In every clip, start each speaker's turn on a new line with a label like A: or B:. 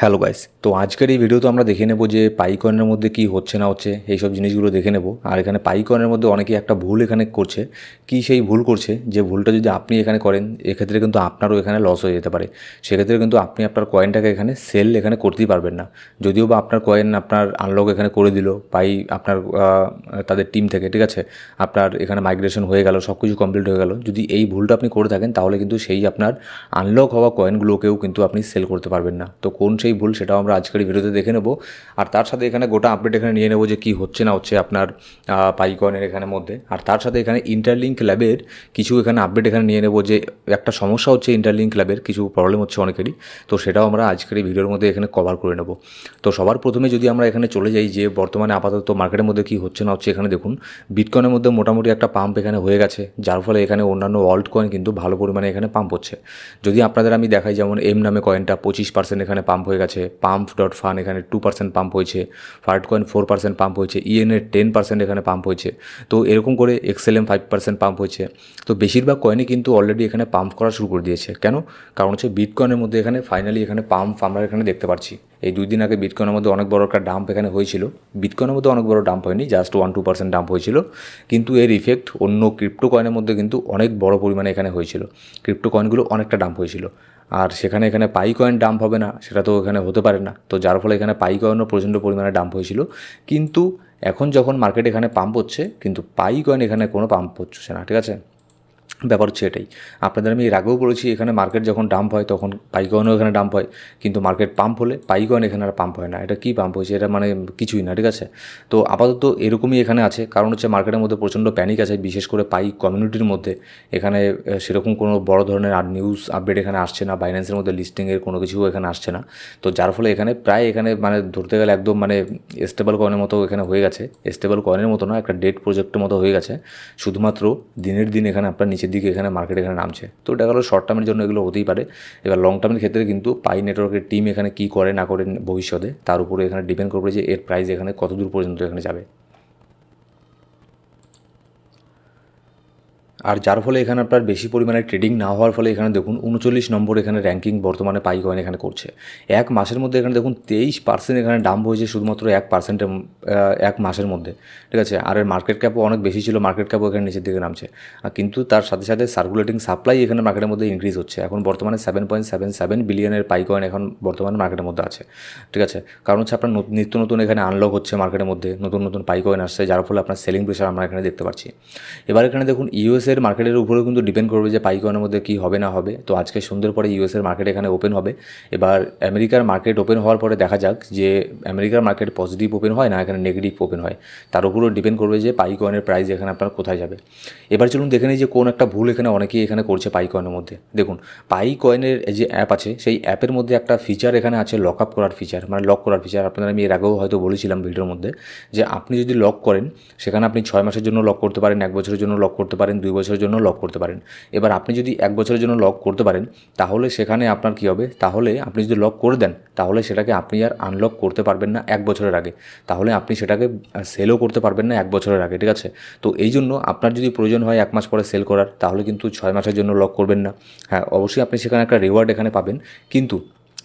A: Hello guys, তো আজকের এই ভিডিওতে আমরা দেখে নেব যে পাইকনের মধ্যে কি হচ্ছে না হচ্ছে এইসব জিনিসগুলো দেখে নেব। আর এখানে পাইকনের মধ্যে অনেকেই একটা ভুল এখানে করছে। কি সেই ভুল করছে? যে ভুলটা যদি আপনি এখানে করেন, এক্ষেত্রে কিন্তু আপনারও এখানে লস হয়ে যেতে পারে। সেক্ষেত্রে কিন্তু আপনি আপনার কয়েনটাকে এখানে সেল এখানে করতেই পারবেন না। যদিও বা আপনার কয়েন আপনার আনলক এখানে করে দিল পাই আপনার তাদের টিম থেকে, ঠিক আছে? আপনার এখানে মাইগ্রেশন হয়ে গেল সব কিছু কমপ্লিট হয়ে গেল। যদি এই ভুলটা আপনি করে থাকেন, তাহলে কিন্তু সেই আপনার আনলক হওয়া কয়েনগুলোকেও কিন্তু আপনি সেল করতে পারবেন না। তো কোন সেই ভুল সেটাও আমরা আজকের ভিডিওতে দেখে নেব। আর তার সাথে এখানে গোটা আপডেট এখানে নিয়ে নেব যে কী হচ্ছে না হচ্ছে আপনার পাই কয়েনের এখানে মধ্যে। আর তার সাথে এখানে ইন্টারলিঙ্ক ল্যাবের কিছু এখানে আপডেট এখানে নিয়ে নেব যে একটা সমস্যা হচ্ছে ইন্টারলিঙ্ক ল্যাবের কিছু প্রবলেম হচ্ছে অনেকেরই। তো সেটাও আমরা আজকের ভিডিওর মধ্যে এখানে কভার করে নেব। তো সবার প্রথমে যদি আমরা এখানে চলে যাই যে বর্তমানে আপাতত মার্কেটের মধ্যে কী হচ্ছে না হচ্ছে এখানে দেখুন বিটকয়েনের মধ্যে মোটামুটি একটা পাম্প এখানে হয়ে গেছে, যার ফলে এখানে অন্যান্য ওয়ার্ল্ড কয়েন কিন্তু ভালো পরিমাণে এখানে পাম্প হচ্ছে। যদি আপনাদের আমি দেখাই যেমন এম নামে কয়েনটা পঁচিশ পার্সেন্ট এখানে পাম্প হয়ে গেছে পাম্প ডট ফান এখানে টু পার্সেন্ট পাম্প হয়েছে fart coin four percent pump হয়েছে ইএনের টেন পার্সেন্ট এখানে পাম্প হয়েছে। তো এরকম করে এক্সেলএম ফাইভ পার্সেন্ট পাম্প হয়েছে। তো বেশিরভাগ কয়েনই কিন্তু অলরেডি এখানে পাম্প করা শুরু করে দিয়েছে। কেন? কারণ হচ্ছে বিটকয়েনের মধ্যে এখানে ফাইনালি এখানে পাম্প আমরা এখানে দেখতে পাচ্ছি। এই দুই দিন আগে বিটকয়েনের মধ্যে অনেক বড় একটা ডাম্প এখানে হয়েছিল। বিটকয়েনের মধ্যে অনেক বড় ডাম্প হয়নি just one two percent dump হয়েছিল। কিন্তু এর ইফেক্ট অন্য ক্রিপ্টো কয়েনের মধ্যে কিন্তু অনেক বড় পরিমাণে এখানে হয়েছিল। ক্রিপ্টো কয়েনগুলো অনেকটা ডাম্প হয়েছিল। আর সেখানে এখানে পাই কয়েন ডাম্প হবে না, সেটা তো এখানে হতে পারে না। তো যার ফলে এখানে পাই কয়েনও প্রচণ্ড পরিমাণে ডাম্প হয়েছিল। কিন্তু এখন যখন মার্কেট এখানে পাম্প হচ্ছে, কিন্তু পাই কয়েন এখানে কোনো পাম্প হচ্ছে না, ঠিক আছে? ব্যাপার হচ্ছে এটাই। আপনাদের আমি এর আগেও বলেছি, এখানে মার্কেট যখন ডাম্প হয় তখন পাইকনও এখানে ডাম্প হয়, কিন্তু মার্কেট পাম্প হলে পাইকন এখানে আর পাম্প হয় না। এটা কী পাম্প হয়েছে? এটা মানে কিছুই না, ঠিক আছে? তো আপাতত এরকমই এখানে আছে। কারণ হচ্ছে মার্কেটের মধ্যে প্রচণ্ড প্যানিক আছে, বিশেষ করে পাই কমিউনিটির মধ্যে। এখানে সেরকম কোনো বড় ধরনের আর নিউজ আপডেট এখানে আসছে না বাইন্যান্সের মধ্যে লিস্টিংয়ের কোনো কিছু এখানে আসছে না। তো যার ফলে এখানে প্রায় এখানে মানে ধরতে গেলে একদম মানে স্টেবল কয়েনের মতো এখানে হয়ে গেছে। স্টেবল কয়েনের মতো না, একটা ডেট প্রজেক্টের মতো হয়ে গেছে। শুধুমাত্র দিনের দিন এখানে আপনার নিচের দিকে এখানে মার্কেট এখানে নামছে। তো এটা গেলো শর্ট টার্মের জন্য এগুলো হতেই পারে। এবার লং টার্মের ক্ষেত্রে কিন্তু পাই নেটওয়ার্কের টিম এখানে কী করে না করে ভবিষ্যতে, তার উপরে এখানে ডিপেন্ড করবে যে এর প্রাইস এখানে কত দূর পর্যন্ত এখানে যাবে। আর যার ফলে এখানে আপনার বেশি পরিমাণে ট্রেডিং না হওয়ার ফলে এখানে দেখুন উনচল্লিশ নম্বর এখানে র্যাঙ্কিং বর্তমানে পাই কয়েন এখানে করছে। এক মাসের মধ্যে এখানে দেখুন তেইশ পার্সেন্ট এখানে ডাম্প হয়েছে শুধুমাত্র এক পার্সেন্টের এক মাসের মধ্যে। ঠিক আছে? আর এর মার্কেট ক্যাপও অনেক বেশি ছিল মার্কেট ক্যাপও এখানে নিচের দিকে নামছে। কিন্তু তার সাথে সাথে সার্কুলেটিং সাপ্লাই এখানে মার্কেটের মধ্যে ইনক্রিজ হচ্ছে। এখন বর্তমানে সেভেন পয়েন্ট সেভেন সেভেন বিলিয়নের পাই কয়েন এখন বর্তমানে মার্কেটের মধ্যে আছে। ঠিক আছে? কারণ হচ্ছে আপনার নত- নিত্য নতুন এখানে আনলক হচ্ছে মার্কেটের মধ্যে, নতুন নতুন পাই কয়েন আসছে, যার ফলে আপনার সেলিং প্রেশার আমরা এখানে দেখতে পাচ্ছি। এবার এখানে দেখুন ইউএস এর মার্কেটের উপরেও কিন্তু ডিপেন্ড করবে যে পাই কয়েনের মধ্যে কী হবে না হবে। তো আজকে সন্ধ্যের পরে ইউএস এর মার্কেট এখানে ওপেন হবে। এবার আমেরিকার মার্কেট ওপেন হওয়ার পরে দেখা যাক যে আমেরিকার মার্কেট পজিটিভ ওপেন হয় না এখানে নেগেটিভ ওপেন হয়। তার উপরও ডিপেন্ড করবে যে পাই কয়েনের প্রাইস এখানে আপনার কোথায় যাবে। এবার চলুন দেখে নিই যে কোন একটা ভুল এখানে অনেকেই এখানে করছে পাই কয়েনের মধ্যে। দেখুন পাই কয়েনের যে অ্যাপ আছে, সেই অ্যাপের মধ্যে একটা ফিচার এখানে আছে লক আপ করার ফিচার মানে লক করার ফিচার আপনারা আমি এর আগেও হয়তো বলেছিলাম ভিডিওর মধ্যে যে আপনি যদি লক করেন, সেখানে আপনি ছয় মাসের জন্য লক করতে পারেন, এক বছরের জন্য লক করতে পারেন, দুই বছরের জন্য লক করতে পারেন। এবার আপনি যদি এক বছরের জন্য লক করতে পারেন, তাহলে সেখানে আপনার কী হবে? তাহলে আপনি যদি লক করে দেন, তাহলে সেটাকে আপনি আর আনলক করতে পারবেন না এক বছরের আগে। তাহলে আপনি সেটাকে সেলও করতে পারবেন না এক বছরের আগে, ঠিক আছে? তো এই জন্য আপনার যদি প্রয়োজন হয় এক মাস পরে সেল করার, তাহলে কিন্তু ছয় মাসের জন্য লক করবেন না। হ্যাঁ অবশ্যই আপনি সেখানে একটা রিওয়ার্ড এখানে পাবেন। কিন্তু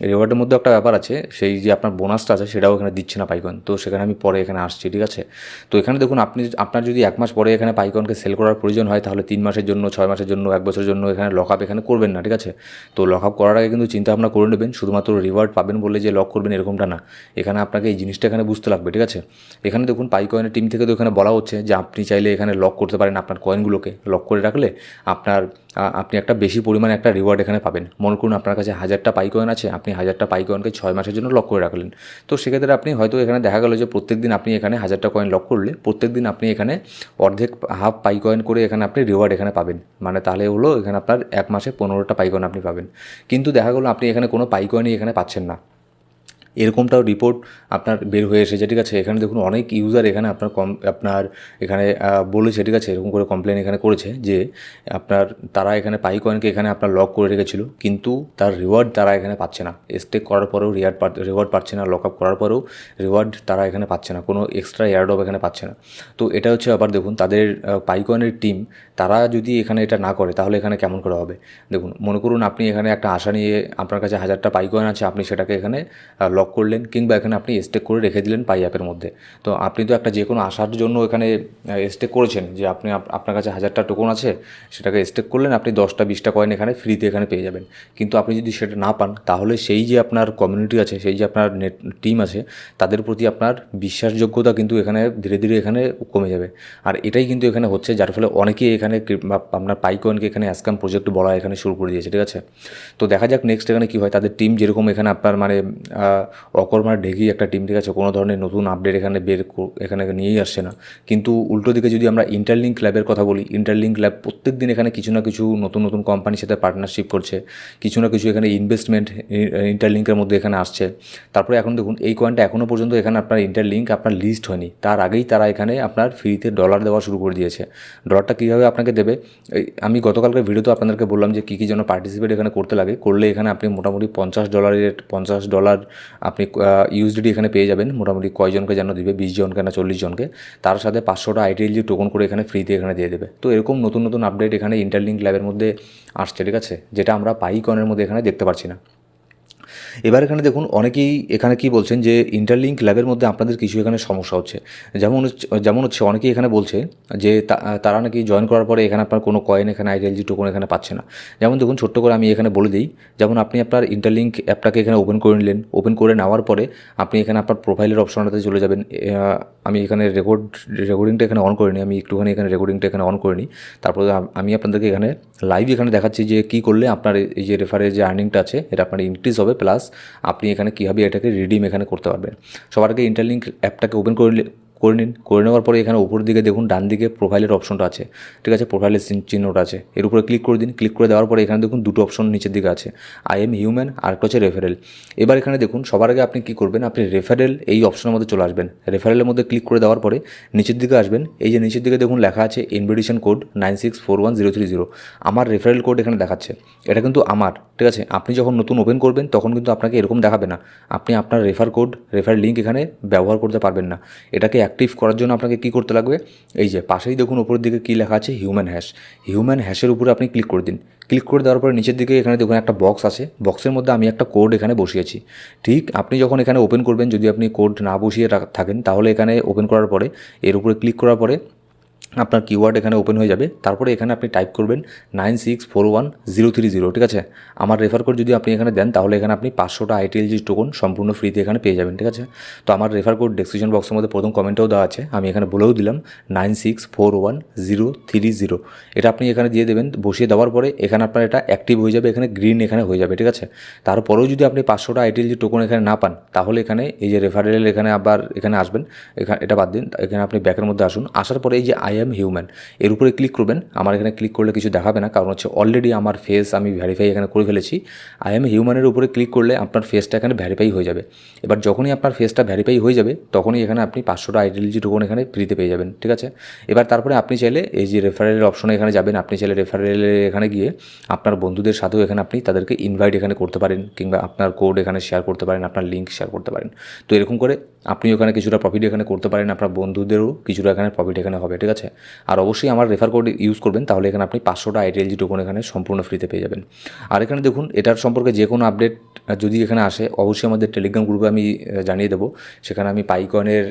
A: রিওয়ার্ডের মধ্যে একটা ব্যাপার আছে, সেই যে আপনার বোনাসটা আছে সেটাও এখানে দিচ্ছে না পাইকন তো সেখানে আমি পরে এখানে আসছি, ঠিক আছে? তো এখানে দেখুন, আপনি আপনার যদি এক মাস পরে এখানে পাইকনকে সেল করার প্রয়োজন হয়, তাহলে তিন মাসের জন্য, ছয় মাসের জন্য, এক বছরের জন্য এখানে লক আপ এখানে করবেন না, ঠিক আছে? তো লক আপ করার আগে কিন্তু চিন্তা ভাবনা করে নেবেন, শুধুমাত্র রিওয়ার্ড পাবেন বলে যে লক করবেন এরকমটা না। এখানে আপনাকে এই জিনিসটা এখানে বুঝতে লাগবে, ঠিক আছে? এখানে দেখুন পাইকয়েনের টিম থেকে তো এখানে বলা হচ্ছে যে আপনি চাইলে এখানে লক করতে পারেন আপনার কয়েনগুলোকে লক করে রাখলে আপনার আপনি একটা বেশি পরিমাণে একটা রিওয়ার্ড এখানে পাবেন। মনে করুন আপনার কাছে হাজারটা পাইকয়েন আছে, আপনি হাজারটা পাইকয়েনকে ছয় মাসের জন্য লক করে রাখলেন। তো সেক্ষেত্রে আপনি হয়তো এখানে দেখা গেল যে প্রত্যেক দিন আপনি এখানে হাজারটা কয়েন লক করলে প্রত্যেক দিন আপনি এখানে অর্ধেক হাফ পাইকয়েন করে এখানে আপনি রিওয়ার্ড এখানে পাবেন। মানে তাহলে হলো এখানে আপনার এক মাসে পনেরোটা পাই কয়েন আপনি পাবেন। কিন্তু দেখা গেলো আপনি এখানে কোনো পাইকয়েনই এখানে পাচ্ছেন না। এরকমটাও রিপোর্ট আপনার বের হয়ে এসেছে, ঠিক আছে? এখানে দেখুন অনেক ইউজার এখানে আপনার কম আপনার এখানে বলেছে, ঠিক আছে? এরকম করে কমপ্লেন এখানে করেছে যে আপনার, তারা এখানে পাই কয়েনকে এখানে আপনার লক করে রেখেছিল, কিন্তু তার রিওয়ার্ড তারা এখানে পাচ্ছে না। স্টেক করার পরেও রিওয়ার্ড রিওয়ার্ড পাচ্ছে না লক আপ করার পরেও রিওয়ার্ড তারা এখানে পাচ্ছে না, কোনো এক্সট্রা এয়ারডপ এখানে পাচ্ছে না। তো এটা হচ্ছে আবার দেখুন, তাদের পাই কয়েনের টিম তারা যদি এখানে এটা না করে, তাহলে এখানে কেমন করে হবে? দেখুন, মনে করুন আপনি এখানে একটা আশা নিয়ে আপনার কাছে হাজারটা পাই কয়েন আছে, আপনি সেটাকে এখানে লক করলেন কিংবা এখানে আপনি স্টেক করে রেখে দিলেন পাই অ্যাপের মধ্যে। তো আপনি তো একটা যে কোনো আশার জন্য এখানে স্টেক করেছেন যে আপনি আপ- আপনার কাছে হাজারটা টোকন আছে, সেটাকে স্টেক করলেন, আপনি দশটা, বিশটা কয়েন এখানে ফ্রিতে এখানে পেয়ে যাবেন। কিন্তু আপনি যদি সেটা না পান, তাহলে সেই যে আপনার কমিউনিটি আছে, সেই যে আপনার নেট টিম আছে, তাদের প্রতি আপনার বিশ্বাসযোগ্যতা কিন্তু এখানে ধীরে ধীরে এখানে কমে যাবে। আর এটাই কিন্তু এখানে হচ্ছে, যার ফলে অনেকেই এখানে আপনার পাইকয়েনকে এখানে অ্যাসকাম প্রজেক্ট বলা এখানে শুরু করে দিয়েছে, ঠিক আছে? তো দেখা যাক নেক্সট এখানে কী হয়। তাদের টিম যেরকম এখানে আপনার মানে অকর্মার ঢেকি একটা টিম ঠিক আছে, কোনো ধরনের নতুন আপডেট এখানে বের এখানে নিয়েই আসছে না। কিন্তু উল্টো দিকে যদি আমরা ইন্টারলিঙ্ক ল্যাবের কথা বলি ইন্টারলিঙ্ক ল্যাব প্রত্যেক দিন এখানে কিছু না কিছু নতুন নতুন কোম্পানির সাথে পার্টনারশিপ করছে। কিছু না কিছু এখানে ইনভেস্টমেন্ট ইন্টারলিঙ্কের মধ্যে এখানে আসছে। তারপরে এখন দেখুন, এই কয়েনটা এখনও পর্যন্ত এখানে আপনার ইন্টারলিঙ্ক আপনার লিস্ট হয়নি। তার আগেই তারা এখানে আপনার ফ্রিতে ডলার দেওয়া শুরু করে দিয়েছে। ডলারটা কীভাবে আপনাকে দেবে। আমি গতকালকের ভিডিওতে আপনাদেরকে বললাম যে কী কী যেন পার্টিসিপেট এখানে করতে লাগে। করলে এখানে আপনি মোটামুটি পঞ্চাশ ডলারের পঞ্চাশ ডলার আপনি ইউএসডিটি এখানে পেয়ে যাবেন। মোটামুটি কয়জনকে যেন দিবে? বিশ জনকে না চল্লিশ জনকে। তার সাথে পাঁচশোটা আইটিএলজি টোকন করে এখানে ফ্রিতে এখানে দিয়ে দেবে। তো এরকম নতুন নতুন আপডেট এখানে ইন্টারলিঙ্ক ল্যাবের মধ্যে আসছে, ঠিক আছে? যেটা আমরা পাই কয়েনের মধ্যে এখানে দেখতে পাচ্ছি না। এবার এখানে দেখুন, অনেকেই এখানে কি বলছেন যে ইন্টারলিঙ্ক ল্যাবের মধ্যে আপনাদের কিছু এখানে সমস্যা হচ্ছে। যেমন হচ্ছে যেমন হচ্ছে, অনেকেই এখানে বলছে যে তারা নাকি জয়েন করার পরে এখানে আপনার কোনো কয়েন এখানে আইডিএলজি টোকন এখানে পাচ্ছে না। যেমন দেখুন, ছোট্ট করে আমি এখানে বলে দিই, যেমন আপনি আপনার ইন্টারলিঙ্ক অ্যাপটাকে এখানে ওপেন করে নিলেন ওপেন করে নেওয়ার পরে আপনি এখানে আপনার প্রোফাইলের অপশনটাতে চলে যাবেন। আমি এখানে রেকর্ড রেকর্ডিংটা এখানে অন করে নিই আমি একটুখানি এখানে রেকর্ডিংটা এখানে অন করে নিই তারপরে আমি আপনাদেরকে এখানে লাইভ এখানে দেখাচ্ছি যে কী করলে আপনার এই যে রেফারের যে আর্নিংটা আছে, এটা আপনার ইনক্রিজ হবে প্লাস আপনি এখানে কীভাবে এটাকে রিডিম এখানে করতে পারবেন। সবার আগে ইন্টারলিঙ্ক অ্যাপটাকে ওপেন করে করে নিন, করে নেওয়ার পরে এখানে উপর দিকে দেখুন, ডান দিকে প্রোফাইলের অপশনটা আছে। ঠিক আছে প্রোফাইলের চিহ্নটা আছে। এর উপরে ক্লিক করে দিন ক্লিক করে দেওয়ার পরে এখানে দেখুন দুটো অপশন নিচের দিকে আছে। আই এম হিউম্যান আর একটা হচ্ছে রেফারেল এবার এখানে দেখুন, সবার আগে আপনি কী করবেন, আপনি রেফারেল এই অপশনের মধ্যে চলে আসবেন। রেফারেলের মধ্যে ক্লিক করে দেওয়ার পরে নিচের দিকে আসবেন। এই যে নিচের দিকে দেখুন লেখা আছে invitation code nine six four one zero three zero আমার রেফারেল কোড এখানে দেখাচ্ছে। এটা কিন্তু আমার, ঠিক আছে? আপনি যখন নতুন ওপেন করবেন, তখন কিন্তু আপনাকে এরকম দেখাবে না। আপনি আপনার রেফার কোড রেফার লিঙ্ক এখানে ব্যবহার করতে পারবেন না। এটাকে অ্যাক্টিভ করার জন্য আপনাকে কী করতে লাগবে? এই যে, পাশেই দেখুন উপরের দিকে কী লেখা আছে হিউম্যান হ্যাশ হিউম্যান হ্যাশের উপরে আপনি ক্লিক করে দিন। ক্লিক করে দেওয়ার পরে নিচের দিকে এখানে দেখুন একটা বক্স আছে। বক্সের মধ্যে আমি একটা কোড এখানে বসিয়েছি ঠিক, আপনি যখন এখানে ওপেন করবেন, যদি আপনি কোড না বসিয়ে থাকেন, তাহলে এখানে ওপেন করার পরে, এর উপরে ক্লিক করার পরে আপনার কিওয়ার্ড এখানে ওপেন হয়ে যাবে। তারপরে এখানে আপনি টাইপ করবেন nine six four one zero three zero ঠিক আছে? আমার রেফার কোড যদি আপনি এখানে দেন, তাহলে এখানে আপনি পাঁচশোটা আইটিএলজি টোকন সম্পূর্ণ ফ্রিতে এখানে পেয়ে যাবেন, ঠিক আছে? তো আমার রেফার কোড ডেসক্রিপশন বক্সের মধ্যে প্রথম কমেন্টেও দেওয়া আছে। আমি এখানে বলেও দিলাম nine six four one zero three zero এটা আপনি এখানে দিয়ে দেবেন। বসিয়ে দেওয়ার পরে এখানে আপনার এটা অ্যাক্টিভ হয়ে যাবে, এখানে গ্রিন এখানে হয়ে যাবে, ঠিক আছে? তারপরেও যদি আপনি পাঁচশোটা আইটিএলজি টোকন এখানে না পান, তাহলে এখানে এই যে রেফারেল এখানে আবার এখানে আসবেন। এখানে এটা বাদ দিন। এখানে আপনি ব্যাকের মধ্যে আসুন। আসার পরে এই যে আই এম হিউম্যান এর উপরে ক্লিক করবেন। আমার এখানে ক্লিক করলে কিছু দেখাবে না, কারণ হচ্ছে অলরেডি আমার ফেস আমি ভ্যারিফাই এখানে করে ফেলেছি। আই এম হিউম্যানের উপরে ক্লিক করলে আপনার ফেসটা এখানে ভ্যারিফাই হয়ে যাবে। এবার যখনই আপনার ফেসটা ভ্যারিফাই হয়ে যাবে, তখনই এখানে আপনি পাঁচশোটা আইডিএলজি টোকন এখানে ফ্রিতে পেয়ে যাবেন, ঠিক আছে? এবার তারপরে আপনি চাইলে এই যে রেফারেলের অপশনে এখানে যাবেন, আপনি চাইলে রেফারেলে এখানে গিয়ে আপনার বন্ধুদের সাথেও এখানে আপনি তাদেরকে ইনভাইট এখানে করতে পারেন, কিংবা আপনার কোড এখানে শেয়ার করতে পারেন, আপনার লিঙ্ক শেয়ার করতে পারেন। তো এরকম করে আপনি ওখানে কিছুটা প্রফিট এখানে করতে পারেন, আপনার বন্ধুদেরও কিছুটা এখানে প্রফিট এখানে হবে, ঠিক আছে? আর অবশ্যই আমার রেফার কোড ইউজ করবেন, তাহলে এখানে আপনি পাঁচশোটা আইডিএলজি টোকন এখানে সম্পূর্ণ ফ্রিতে পেয়ে যাবেন। আর এখানে দেখুন, এটার সম্পর্কে যে কোনো আপডেট যদি এখানে আসে, অবশ্যই আমাদের টেলিগ্রাম গ্রুপে আমি জানিয়ে দেবো। সেখানে আমি পাইকনের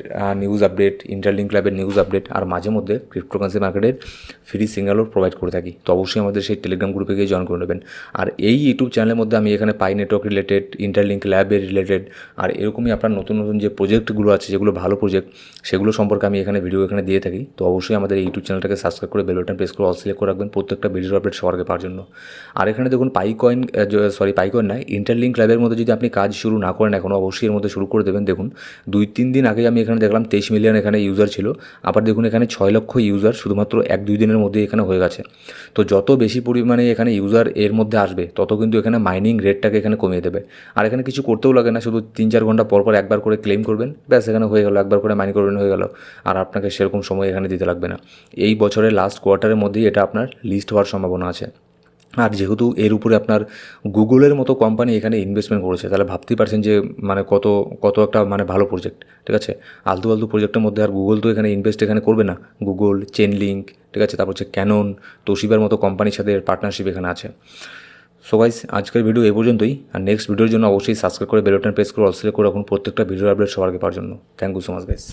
A: নিউজ আপডেট ইন্টারলিঙ্ক ক্লাবের নিউজ আপডেট আর মাঝে মধ্যে ক্রিপ্টোকারেন্সি মার্কেটের ফ্রি সিঙ্গেলও প্রোভাইড করে থাকি। তো অবশ্যই আমাদের সেই টেলিগ্রাম গ্রুপে গিয়ে জয়েন করে নেবেন। আর এই ইউটিউব চ্যানেলের মধ্যে আমি এখানে পাই নেটওয়ার্ক রিলেটেড ইন্টারলিঙ্ক ল্যাবের রিলেটেড আর এরকমই আপনার নতুন নতুন যে প্রজেক্টগুলো আছে, যেগুলো ভালো প্রজেক্ট সেগুলো সম্পর্কে আমি এখানে ভিডিও এখানে দিয়ে থাকি। তো অবশ্যই আমাদের ইউটিউব চ্যানেলটাকে সাবস্ক্রাইব করে বেল বাটন প্রেস করে অল সিলেক্ট করে রাখবেন। প্রত্যেকটা ভিডিওর আপডেট সবার আগে পাওয়ার জন্য। আর এখানে দেখুন পাই কয়েন সরি পাই কয়েন নয় ইন্টারলিঙ্ক ল্যাবের মধ্যে যদি আপনি কাজ শুরু না করেন এখন, অবশ্যই এর মধ্যে শুরু করে দেবেন। দেখুন, দুই তিন দিন আগে আমি এখানে দেখলাম তেইশ মিলিয়ন এখানে ইউজার ছিল। আবার দেখুন এখানে ছয় লক্ষ ইউজার শুধুমাত্র এক দুই দিনের মধ্যে এখানে হয়ে গেছে। তো যত বেশি পরিমাণে এখানে ইউজার এর মধ্যে আসবে, তত কিন্তু এখানে মাইনিং রেটটাকে এখানে কমিয়ে দেবে। আর এখানে কিছু করতেও লাগে না, শুধু তিন চার ঘণ্টা পর পর একবার করে ক্লেম করবেন। ব্যাস, এখানে হয়ে গেলো, একবার করে মাইনিং করবেন, হয়ে গেল। আর আপনাকে সেরকম সময় এখানে দিতে লাগবে না। এই বছরের লাস্ট কোয়ার্টারের মধ্যেই এটা আপনার লিস্ট হওয়ার সম্ভাবনা আছে। আর যেহেতু এর উপরে আপনার গুগলের মতো কোম্পানি এখানে ইনভেস্টমেন্ট করেছে, তাহলে ভাবতেই পারছেন যে মানে কত কত একটা মানে ভালো প্রজেক্ট ঠিক আছে? আলতু আলতু প্রজেক্টের মধ্যে আর গুগল তো এখানে ইনভেস্ট এখানে করবে না। গুগল চেন লিঙ্ক ঠিক আছে? তারপর হচ্ছে ক্যানন তোশিবার মতো কোম্পানির সাথে পার্টনারশিপ এখানে আছে। সো গাইস আজকের ভিডিও এ পর্যন্তই। আর নেক্সট ভিডিওর জন্য অবশ্যই সাবস্ক্রাইব করে বেল বাটন প্রেস করে অল সিলেক্ট করে রাখুন। প্রত্যেকটা ভিডিও আপডেট সবার পাওয়ার জন্য। Thank you so much guys